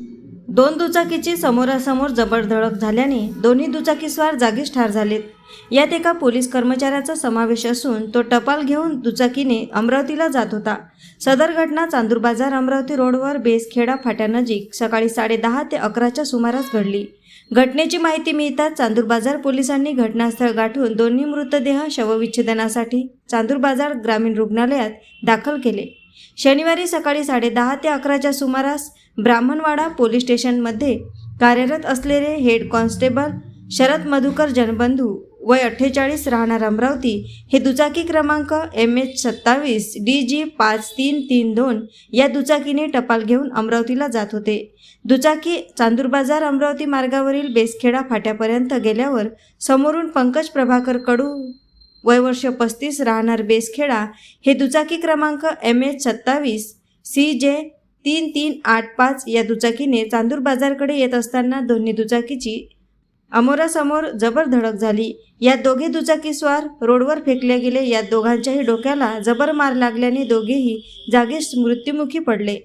दोन दुचाकीची समोरासमोर जबरधडक झाल्याने दोन्ही दुचाकीस्वार जागीच ठार झालेत. यात एका पोलीस कर्मचाऱ्याचा समावेश असून तो टपाल घेऊन दुचाकीने अमरावतीला जात होता. सदर घटना चांदूर बाजार अमरावती रोडवर बेसखेडा फाट्यानजीक सकाळी साडेदहा ते अकराच्या सुमारास घडली. घटनेची माहिती मिळताच चांदूर बाजार पोलिसांनी घटनास्थळ गाठून दोन्ही मृतदेह शवविच्छेदनासाठी चांदूर बाजार ग्रामीण रुग्णालयात दाखल केले. शनिवारी सकाळी साडेदहा ते अकराच्या सुमारास ब्राह्मणवाडा पोलीस स्टेशनमध्ये कार्यरत असलेले हेड कॉन्स्टेबल शरद मधुकर जनबंधू वय अठ्ठेचाळीस राहणार अमरावती हे दुचाकी क्रमांक एम एच सत्तावीस डी जी पाच तीन तीन दोन या दुचाकीने टपाल घेऊन अमरावतीला जात होते. दुचाकी चांदूर बाजार अमरावती मार्गावरील बेसखेडा फाट्यापर्यंत गेल्यावर समोरून पंकज प्रभाकर कडू वय वर्ष पस्तीस राहणार बेसखेडा हे दुचाकी क्रमांक एम एच सत्तावीस सी जे तीन तीन आठ पाच या दुचाकीने चांदूर बाजारकडे येत असताना दोन्ही दुचाकीची अमोरासमोर जबर धडक झाली. या दोघे दुचाकीस्वार रोडवर फेकले गेले. या दोघांच्याही डोक्याला जबर मार लागल्याने दोघेही जागीच मृत्युमुखी पडले.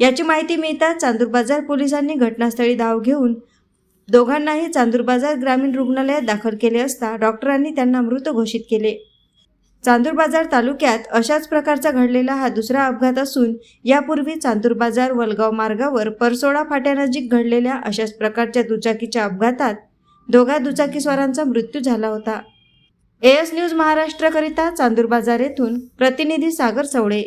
याची माहिती मिळताच चांदूर बाजार पोलिसांनी घटनास्थळी धाव घेऊन दोघांनाही चांदूर बाजार ग्रामीण रुग्णालयात दाखल केले असता डॉक्टरांनी त्यांना मृत घोषित केले. चांदूर बाजार तालुक्यात अशाच प्रकारचा घडलेला हा दुसरा अपघात असून यापूर्वी चांदूर बाजार वलगाव मार्गावर परसोडा फाट्यानजीक घडलेल्या अशाच प्रकारच्या दुचाकीच्या अपघातात दोघा दुचाकीस्वारांचा मृत्यू झाला होता. एएस न्यूज महाराष्ट्रकरिता चांदूर बाजार येथून प्रतिनिधी सागर सवळे.